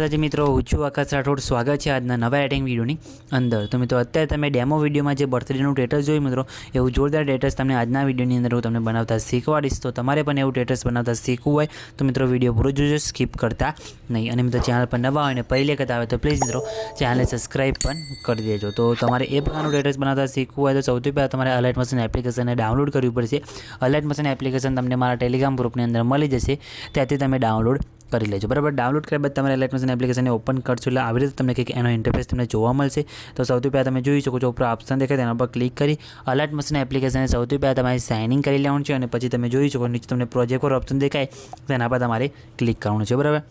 માતાજી મિત્રો હું છું આકાશ રાઠોડ, સ્વાગત છે આજના નવા એડિંગ વિડીયોની અંદર. તો મિત્રો, અત્યારે તમે ડેમો વિડીયોમાં જે બર્થડેનું ટેટસ જોયું મિત્રો, એવું જોરદાર ટેટસ તમને આજના વિડીયોની અંદર હું તમને બનાવતા શીખવાડીશ. તો તમારે પણ એવું ટેટસ બનાવતા શીખવું હોય, તો મિત્રો વીડિયો પૂરો જોજો સ્કીપ કરતા નહીં. અને મિત્રો ચેનલ પર નવા હોય અને પહેલે કરતા આવે તો પ્લીઝ મિત્રો ચેનલને સબસ્ક્રાઈબ પણ કરી દેજો. તો તમારે એ પ્રકારનું ટેટસ બનાવતા શીખવું હોય તો સૌથી પહેલાં તમારે અલર્ટ મશીન એપ્લિકેશનને ડાઉનલોડ કરવી પડશે. અલર્ટ મશીન એપ્લિકેશન તમને મારા ટેલિગ્રામ ગ્રુપની અંદર મળી જશે. ત્યાંથી તમે ડાઉનલોડ કરી લેજો. બરાબર? ડાઉનલોડ કર્યા બાદ તમારે મશીન એપ્લિકેશનને ઓપન કરશો એટલે આવી રીતે તમને કંઈક એનો ઇન્ટરફેસ તમને જોવા મળશે. તો સૌથી પહેલાં તમે જોઈ શકો છો, ઉપર ઓપ્શન દેખાય તેના પર ક્લિક કરી અલર્ટ મશીન એપ્લિકેશનને સૌથી પહેલાં તમારે સાઇનિંગ કરી લેવાનું છે અને પછી તમે જોઈ શકો નીચે તમને પ્રોજેક્ટ પર ઓપ્શન દેખાય, તેના પર તમારે ક્લિક કરવાનું છે. બરાબર?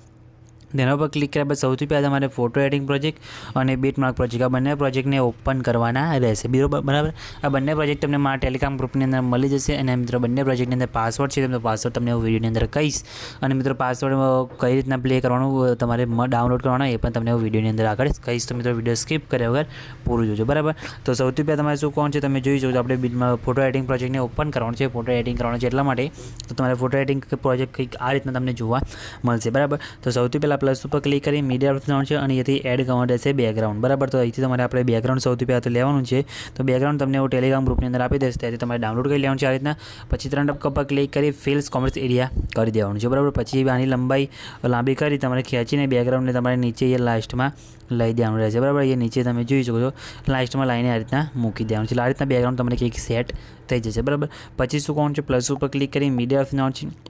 તેના પર ક્લિક કર્યા બાદ સૌથી પહેલાં તમારે ફોટો એડિંગ પ્રોજેક્ટ અને બીટમાર્ક પ્રોજેક્ટ આ બંને પ્રોજેક્ટને ઓપન કરવાના રહેશે. બરાબર બરાબર? આ બંને પ્રોજેક્ટ તમને મારા ટેલિગ્રામ ગ્રુપની અંદર મળી જશે અને મિત્રો બંને પ્રોજેક્ટની અંદર પાસવર્ડ છે તમને પાસવર્ડ તમને હું વિડીયોની અંદર કહીશ. અને મિત્રો પાસવર્ડ કઈ રીતના પ્લે કરવાનું તમારે ડાઉનલોડ કરવાનો એ પણ તમને હું વિડીયોની અંદર આગળ કહીશ. તો મિત્રો વીડિયો સ્કીપ કર્યા વગર પૂરું જોજો, બરાબર? તો સૌથી પહેલાં તમારે શું કોણ છે, તમે જોઈ શકો આપણે બીટમાં ફોટો એડિંગ પ્રોજેક્ટને ઓપન કરવાનું છે. ફોટો એડિંગ કરવાનું છે એટલા માટે તો તમારે ફોટો એડિંગ પ્રોજેક્ટ કંઈક આ રીતના તમને જોવા મળશે, બરાબર? તો સૌથી પહેલાં પ્લસ ઉપર ક્લિક કરી મીડિયા પર જવાનું છે અને અહીંથી એડ કરવાનું રહેશે બેકગ્રાઉન્ડ બરાબર? તો અહીંથી તમારે આપણે બેકગ્રાઉન્ડ સૌથી પહેલાં તો લેવાનું છે. તો બેકગ્રાઉન્ડ તમને હું ટેલિગ્રામ ગ્રુપની અંદર આપી દેશે. ત્યાંથી તમારે ડાઉનલોડ કરી લેવાનું છે આ રીતના. પછી ત્રણ ટપકા પર ક્લિક કરી ફિલ્સ કોમર્સ એરિયા કરી દેવાનું છે. બરાબર? પછી આની લંબાઈ લાંબી કરી તમારે ખેંચીને બેકગ્રાઉન્ડને તમારે નીચે એ લાસ્ટમાં લઈ દેવાનું રહેશે. બરાબર? એ નીચે તમે જોઈ શકો છો. લાસ્ટમાં લાઈને આ રીતના મૂકી દેવાનું છે. આ રીતના બેકગ્રાઉન્ડ તમને કંઈક સેટ થઈ જશે. બરાબર? પછી શું કોણ છે? પ્લસ ઉપર ક્લિક કરી મીડિયા ઓફ છે.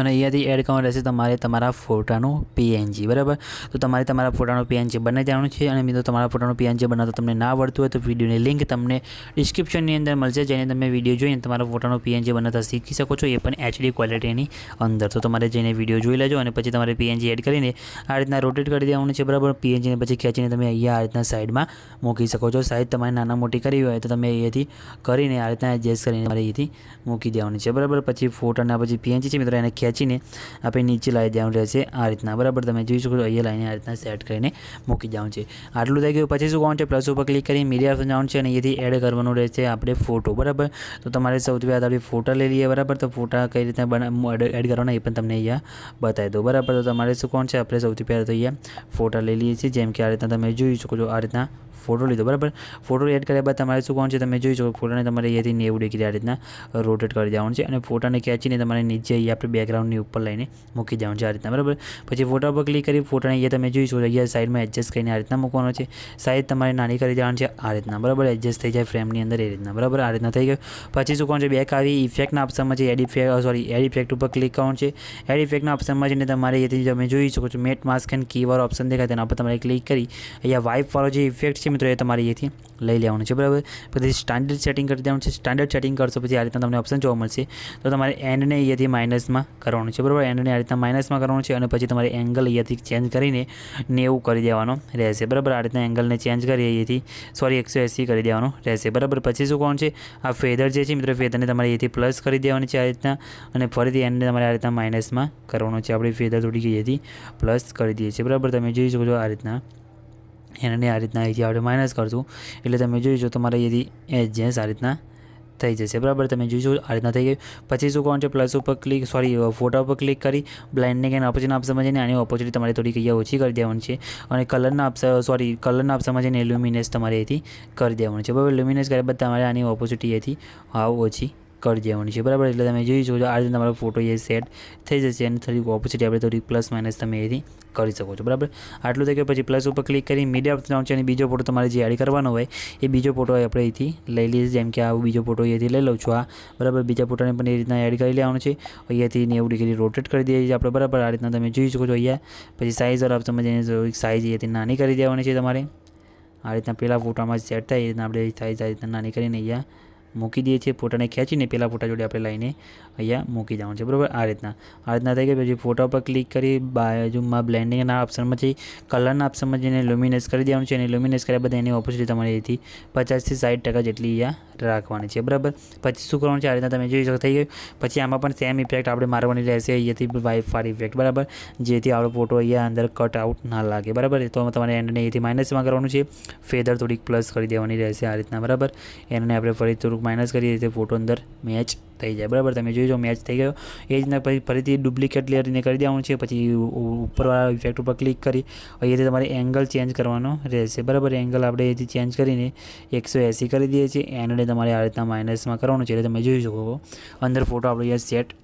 અને અહીંયાથી એડ કરવાનું રહેશે તમારે તમારા ફોટાનું પીએનજી બરાબર? તો તમારે તમારા ફોટાનું પીએનજી બનાવી દેવાનું છે અને મિત્રો તમારા ફોટાનું પીએનજી બનાવતા તમને ના આવડતું હોય તો વિડીયોની લિંક તમને ડિસ્ક્રિપ્શનની અંદર મળશે, જેને તમે વીડિયો જોઈને તમારા ફોટાનું પીએનજી બનાવતા શીખી શકો છો, એ પણ એચડી ક્વોલિટીની અંદર. તો તમારે જઈને વીડિયો જોઈ લેજો અને પછી તમારે પીએનજી એડ કરીને આ રીતના રોટેટ કરી દેવાનું છે, બરાબર? પીએનજીને પછી ખેંચીને તમે અહીંયા આ રીતના સાઈડમાં મૂકી શકો છો. સાઈડ તમારે નાના મોટી કરી હોય તો તમે અહીંયાથી કરીને આ રીતના એડજસ્ટ કરીને તમારે અહીંયાથી મૂકી દેવાની છે, બરાબર? પછી ફોટાના પછી પીએનજી છે, મિત્રો, એને ખેંચીને આપણે નીચે લાવી દેવાનું રહેશે આ રીતના. બરાબર? તમે જોઈ શકો છો, અહીંયા લાઈને આ રીતના સેટ કરીને મૂકી દેવાનું છે. આટલું થઈ ગયું. પછી શું કરવાનું છે? પ્લસ ઉપર ક્લિક કરી મીડિયા જવાનું છે અને અહીંયાથી એડ કરવાનું રહેશે આપણે ફોટો બરાબર? તો તમારે સૌથી પહેલાં આપણે ફોટા લઈ લઈએ. બરાબર? તો ફોટા કઈ રીતના એડ કરવાના એ પણ તમને અહીંયા બતાવી દો બરાબર? તો તમારે શું કોણ છે? આપણે સૌથી પહેલાં તો અહીંયા ફોટા લઈ લઈએ છીએ. જેમ કે આ રીતના તમે જોઈ શકો છો, આ રીતના ફોટો લીધો, બરાબર? ફોટો એડ કર્યા બાદ તમારે શું કોણ છે, તમે જોઈ શકો ફોટાને તમારે અહીંયાથી નેવું ડિગ્રી આ રીતના રોટેટ કરી દેવાનું છે અને ફોટાને ખેંચીને તમારે નીચે અહીંયા આપણે બેકગ્રાઉન્ડની ઉપર લઈને મૂકી દેવાનું છે આ રીતના, બરાબર? પછી ફોટા પર ક્લિક કરી ફોટાને અહીંયા તમે જોઈ શકો અહીંયા સાઈડમાં એડજસ્ટ કરીને આ રીતના મૂકવાનો છે. સાઈડ તમારે નાની કરી દેવાની છે આ રીતના, બરાબર? એડજસ્ટ થઈ જાય ફ્રેમની અંદર એ રીતના, બરાબર? આ રીતના થઈ ગયું. પછી શું કોણ છે બેક આવી ઇફેક્ટના ઓપ્શનમાં છે add effect sorry add effect ઉપર ક્લિક કરવાનું છે. એડ ઇફેક્ટના ઓપ્શનમાં જઈને તમારે અહીંયાથી તમે જોઈ શકો છો મેટ માસ્ક એન્ડ કીવાર ઓપ્શન દેખાય, તેના પર તમારે ક્લિક કરી. અહીંયા વાઇપ વાળો જે ઇફેક્ટ છે મિત્રો, એ તમારે અહીંથી લઈ લેવાનું છે, બરાબર? પછી સ્ટાન્ડર્ડ સેટિંગ કરી દેવાનું છે. સ્ટાન્ડર્ડ સેટિંગ કરશો પછી આ રીતના તમને ઓપ્શન જોવા મળશે. તો તમારે એન્ડને અહીંયાથી માઇનસમાં કરવાનું છે, બરાબર? એન્ડને આ રીતના માઇનસમાં કરવાનું છે અને પછી તમારે એંગલ અહીંયાથી ચેન્જ કરીને નેવું કરી દેવાનો રહેશે, બરાબર? આ રીતના એંગલને ચેન્જ કરી અહીંયાથી સોરી એકસો એંસી કરી દેવાનો રહેશે, બરાબર? પછી શું કોણ છે? આ ફેદર જે છે મિત્રો ફેદરને તમારે અહીંયાથી પ્લસ કરી દેવાની છે આ રીતના અને ફરીથી એન્ડને તમારે આ રીતના માઇનસમાં કરવાનું છે. આપણે ફેદર થોડીક અહીંયાથી પ્લસ કરી દઈએ છીએ, બરાબર? તમે જોઈ શકો છો આ રીતના એને આ રીતના અહીંથી આપણે માઇનસ કરશું. એટલે તમે જોઈશો તમારે અહીંથી એચ જે આ રીતના થઈ જશે. બરાબર? તમે જોઈશો આ રીતના થઈ ગયું. પછી શું કોણ છે? પ્લસ ઉપર ક્લિક સોરી ફોટા ઉપર ક્લિક કરી બ્લાઇન્ડિંગ કંઈ ઓપોઝિટ આપ સમજીને આની ઓપોઝિટ તમારે થોડીક અહીંયા ઓછી કરી દેવાની છે. અને કલરના આપ સોરી કલરના આપ સમજીને લ્યુમિનેસ તમારે અહીંથી કરી દેવાનું છે. બરાબર? લ્યુમિનેસ કર્યા બાદ તમારે આની ઓપોઝિટ એથી હાવ ઓછી કરી દેવાની છે. બરાબર? એટલે તમે જોઈ શકો છો, આ રીતે તમારો ફોટો એ સેટ થઈ જશે અને થોડીક ઓપોઝિટ આપણે થોડીક પ્લસ માઇનસ તમે એથી કરી શકો છો. બરાબર? આટલું થઈ ગયું પછી પ્લસ ઉપર ક્લિક કરી મીડિયા ઓપ્શન આવશે અને બીજો ફોટો તમારે જે એડ કરવાનો હોય, એ બીજો ફોટો આપણે અહીંથી લઈ લઈએ જેમ કે આવું બીજો ફોટો અહીંથી લઈ લઉં છું, આ. બરાબર? બીજા ફોટોને પણ એ રીતના એડ કરી લેવાનો છે. અહીંયાથી નેવું ડિગ્રી રોટેટ કરી દઈએ છીએ આપણે. બરાબર? આ રીતના તમે જોઈ શકો છો અહીંયા. પછી સાઇઝ વાળા તમે જેને સાઇઝ અહીંયાથી નાની કરી દેવાની છે તમારે. આ રીતના પહેલાં ફોટામાં સેટ થાય, એ રીતના આપણે સાઇઝ આ રીતના નાની કરીને અહીંયા મૂકી દઈએ છીએ ફોટાને ખેંચીને પહેલાં ફોટા જોડે આપણે લઈને અહીંયા મૂકી જવાનું છે. બરાબર? આ રીતના. આ રીતના થઈ ગઈ પછી ફોટા પર ક્લિક કરી બાજુમાં બ્લેન્ડિંગના ઓપ્શનમાં જઈ કલરના ઓપ્શનમાં જઈને લ્યુમિનેસ કરી દેવાનું છે અને લ્યુમિનેસ કર્યા બધા એની ઓપોઝિટ તમારે અહીંથી પચાસથી સાઠ ટકા જેટલી અહીંયા રાખવાની છે. બરાબર? પછી શું કરવાનું છે? આ રીતના તમે જોઈ શકો થઈ ગયું. પછી આમાં પણ સેમ ઇફેક્ટ આપણે મારવાની રહેશે. અહીંયાથી વાઇફ ફાર ઇફેક્ટ બરાબર? જેથી આપણો ફોટો અહીંયા અંદર કટ આઉટ ના લાગે. બરાબર? તો તમારે એન્ડને અહીંથી માઇનસમાં કરવાનું છે. ફેદર થોડીક પ્લસ કરી દેવાની રહેશે આ રીતના. બરાબર? એને આપણે ફરી થોડુંક થોડુંક માઇનસ કરીએ રીતે ફોટો અંદર મેચ થઈ જાય. બરાબર? તમે જોઈ જો મેચ થઈ ગયો. એ જ રીતના પછી ફરીથી ડુપ્લિકેટ લેયરને કરી દેવાનું છે, પછી ઉપરવાળા ઇફેક્ટ ઉપર ક્લિક કરી અહીંયાથી તમારે એંગલ ચેન્જ કરવાનો રહેશે. બરાબર? એંગલ આપણે અહીંથી ચેન્જ કરીને એકસો એંસી કરી દઈએ છીએ. એને તમારે આ રીતના માઇનસમાં કરવાનું છે. એટલે તમે જોઈ શકો અંદર ફોટો આપણે અહીંયા સેટ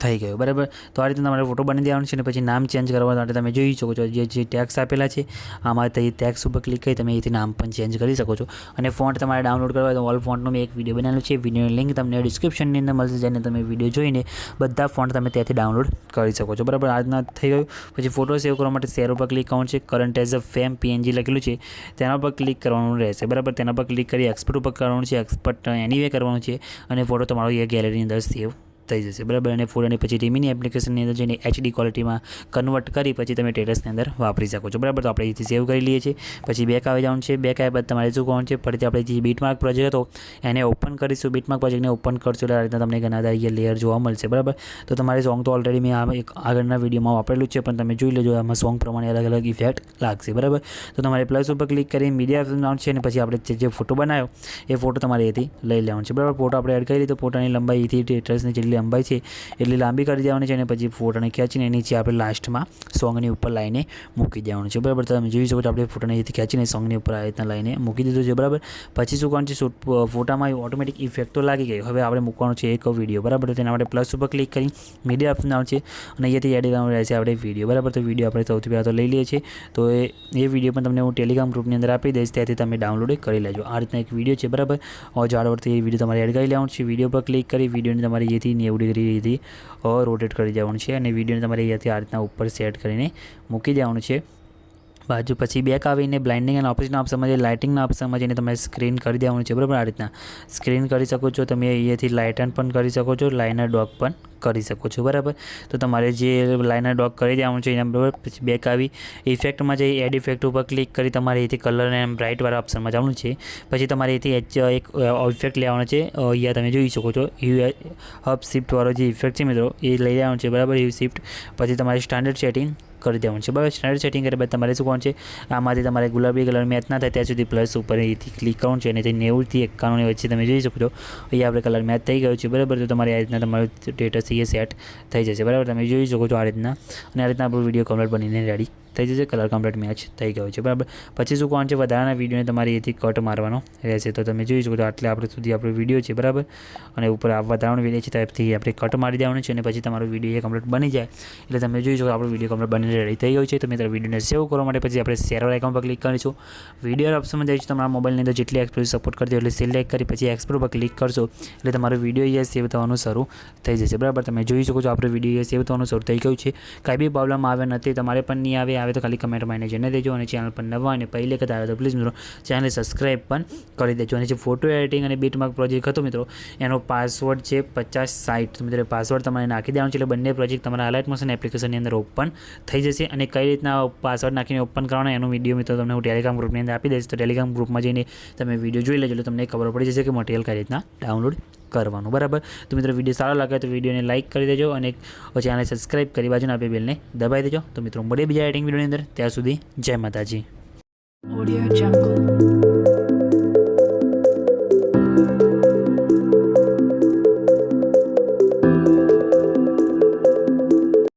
થઈ ગયો. બરાબર? તો આ રીતે તમારે ફોટો બની દેવાનો છે અને પછી નામ ચેન્જ કરવા માટે તમે જોઈ શકો છો. જે જે ટેક્સ આપેલા છે, આમાં તે ટેક્સ ઉપર ક્લિક કરી તમે અહીંથી નામ પણ ચેન્જ કરી શકો છો. અને ફોન્ટ તમારે ડાઉનલોડ કરવા હોય તો ઓલ ફોન્ટનો મેં એક વીડિયો બનાવેલો છે. વિડીયોની લિંક તમને ડિસ્ક્રિપ્શનની અંદર મળશે, જેને તમે વીડિયો જોઈને બધા ફોન્ટ તમે ત્યાંથી ડાઉનલોડ કરી શકો છો. બરાબર? આ રીતના થઈ ગયું. પછી ફોટો સેવ કરવા માટે શેર ઉપર ક્લિક કરવાનું છે. Current as a frame PNG લખેલું છે. તેના પર ક્લિક કરવાનું રહેશે. બરાબર? તેના પર ક્લિક કરી એક્સપર્ટ ઉપર કરવાનું છે. એક્સપર્ટ એનીવે કરવાનું છે. અને ફોટો તમારો એ ગેલેરીની અંદર સેવ થઈ જશે, બરાબર? અને ફોટોને પછી ટીમીની એપ્લિકેશનની અંદર જઈને એચડી ક્વોલિટીમાં કન્વર્ટ કરી પછી તમે ટેટસની અંદર વાપરી શકો છો, બરાબર? તો આપણે અહીંથી સેવ કરી લઈએ છીએ. પછી બેક આવી જવાનું છે બેક આવ્યા બાદ તમારે શું કોણ છે? ફરીથી આપણે જે બીટમાર્ક પ્રોજેક્ટ હતો, એને ઓપન કરીશું. બીટમાર્ક પ્રોજેક્ટને ઓપન કરશું એટલે આ રીતના તમને ઘણા બધા લેયર જોવા મળશે, બરાબર? તો તમારે સોંગ તો ઓલરેડી મેં એક આગળના વિડીયોમાં વાપરેલું છે, પણ તમે જોઈ લેજો, આમાં સોંગ પ્રમાણે અલગ અલગ ઇફેક્ટ લાગશે, બરાબર? તો તમારે પ્લસ ઉપર ક્લિક કરી મીડિયા ઓપ્શન છે, અને પછી આપણે જે- ફોટો બનાવ્યો, એ ફોટો તમારે અહીંથી લઈ લેવાનો છે, બરાબર? ફોટો આપણે એડ કરી લીધો ફોટાની લંબાઈ અહીંથી ટેટસની જેટલી લંબાઈ છે એટલી લાંબી કરી દેવાની છે અને પછી ફોટાને ખેંચીને નીચે આપણે લાસ્ટમાં સોંગની ઉપર લાઈને મૂકી દેવાનું છે. બરાબર તમે જોઈ શકો છો આપણે ફોટાને અહીંથી ખેંચીને સોંગની ઉપર આ રીતના લાઈને મૂકી દીધું છે. બરાબર, પછી શું કરવાનું છે? ફોટામાં ઓટોમેટિક ઇફેક્ટ તો લાગી ગઈ. હવે આપણે મૂકવાનું છે એક વીડિયો બરાબર તેના માટે પ્લસ ઉપર ક્લિક કરી મીડિયા ઓપ્શન આવશે અને અહીંયાથી એડ કરવાનું રહેશે આપણે વીડિયો બરાબર, તો વીડિયો આપણે સૌથી પહેલાં તો લઈ લઈએ છીએ. તો એ એ વીડિયો પણ તમને હું ટેલિગ્રામ ગ્રુપની અંદર આપી દઈશ. ત્યાંથી તમે ડાઉનલોડ કરી લેજો. આ રીતના એક વીડિયો છે. બરાબર જાડવડથી એ વીડિયો તમારે એડ કરી લેવાનું છે. વીડિયો પર ક્લિક કરી વિડીયોને તમારે અહીંયાથી નેવું કરી અહીંથી રોટેટ કરી દેવાનું છે અને વિડીયોને તમારે અહીંયાથી આ રીતના ઉપર સેટ કરીને મૂકી દેવાનું છે. બાજુ પછી બેક આવીને બ્લાઇન્ડિંગ અને ઓપરેશન ઓપ્શનમાં જે લાઇટિંગના ઓપ્શનમાં જઈને તમારે સ્ક્રીન કરી દેવાનું છે, બરાબર? આ રીતના. સ્ક્રીન કરી શકો છો, તમે અહીંયાથી લાઇટન પણ કરી શકો છો લાઇનર ડોક પણ કરી શકો છો, બરાબર? તો તમારે જે લાઇનર ડોક કરી દેવાનું છે, એના બરાબર પછી બેક આવી ઇફેક્ટમાં જઈ એડ ઇફેક્ટ ઉપર ક્લિક કરી તમારે એથી કલર અને બ્રાઇટવાળા ઓપ્શનમાં જવાનું છે. પછી તમારે એથી એચ એક ઇફેક્ટ લેવાનો છે અહીંયા તમે જોઈ શકો છો યુ હબ શિફ્ટવાળો જે ઇફેક્ટ છે મિત્રો, એ લઈ લેવાનો છે, બરાબર? યુ શિફ્ટ પછી તમારે સ્ટાન્ડર્ડ સેટિંગ કરી દેવાનું છે, બરાબર? સ્ટાન્ડર્ડ સેટિંગ કર્યા બાદ તમારે શું કોણ છે, આમાંથી તમારે ગુલાબી કલર મેચ ના થાય, ત્યાં સુધી પ્લસ ઉપર એથી ક્લિક કરવાનું છે અને તે નેવુંથી એકાણુંની વચ્ચે તમે જોઈ શકો છો, અહીંયા આપણે કલર મેચ થઈ ગયો છે, બરાબર? તો તમારે આ રીતના તમારું સ્ટેટસ એ સેટ થઈ જશે. બરાબર? તમે જોઈ શકો છો આ રીતના. અને આ રીતના આપણો વીડિયો કમ્પ્લીટ બનીને રેડી થઈ જશે કલર કમ્પ્લીટ મેચ થઈ ગયો છે, બરાબર? પછી શું કોણ છે, વધારાના વિડીયોને તમારે એથી કટ મારવાનો રહેશે. તો તમે જોઈ શકો છો, આટલે આપણે સુધી આપણો વીડિયો છે, બરાબર? અને ઉપર આ વધારાનો વીડિયો છે ત્યારથી આપણે કટ મારી દેવાનું છે, અને પછી તમારો વીડિયો એ કમ્પ્લીટ બની જાય. એટલે તમે જોઈ શકો આપણો વીડિયો કમ્પ્લીટ બની રેડી થઈ ગયો છે. તો મિત્રો વિડીયોને સેવ કરવા માટે પછી આપણે શેર આઇકોન પર ક્લિક કરીશું. વીડિયો ઓપ્શનમાં જઈશું, તમારા મોબાઈલની અંદર જેટલી એક્સપ્રેસ સપોર્ટ કરતી એટલે સિલેક્ટ કરી, પછી એક્સપ્રો પર ક્લિક કરશો, એટલે તમારો વીડિયો અહીંયા સેવ થવાનું શરૂ થઈ જશે, બરાબર? તમે જોઈ શકો છો, આપણો વીડિયો સેવ થવાનું શરૂ થઈ ગયું છે. કાંઈ બી પ્રોબ્લેમ આવે નથી, તમારે પણ નહીં આવે આવે તો ખાલી કમેન્ટમાં એને જણાવી દેજો અને ચેનલ પર નવા અને પહેલે વખત આવે તો પ્લીઝ મિત્રો ચેનલ સબસ્ક્રાઈબ પણ કરી દેજો. અને જે ફોટો એડિટિંગ અને બીટમાર્ક પ્રોજેક્ટ હતો મિત્રો, એનો પાસવર્ડ છે પચાસ સાઠ મિત્રો પાસવર્ડ તમારે નાખી દેવાનો છે એટલે બંને પ્રોજેક્ટ તમારા અલાઇટ મોશન એપ્લિકેશનની અંદર ઓપન થઈ જશે અને કઈ રીતના પાસવર્ડ નાખીને ઓપન કરવાનો એનો વીડિયો મિત્રો તમને હું ટેલિગ્રામ ગ્રુપની અંદર આપી દઈશ. તો ટેલિગ્રામ ગ્રુપમાં જઈને તમે વીડિયો જોઈ લેજો એટલે તમને ખબર પડી જશે કે મટીરિયલ કઈ રીતના ડાઉનલોડ કરવાનું, બરાબર? તો મિત્રો, વીડિયો સારો લાગે તો વિડીયોને લાઇક કરી દેજો અને ચેનલ સબસ્ક્રાઇબ કરી બાજુના આપે બેલને દબાવી દેજો. તો મિત્રો, મળીએ બીજા એડિટિંગ વિડીયોની અંદર. ત્યાં સુધી જય માતાજી. Audio Jungle.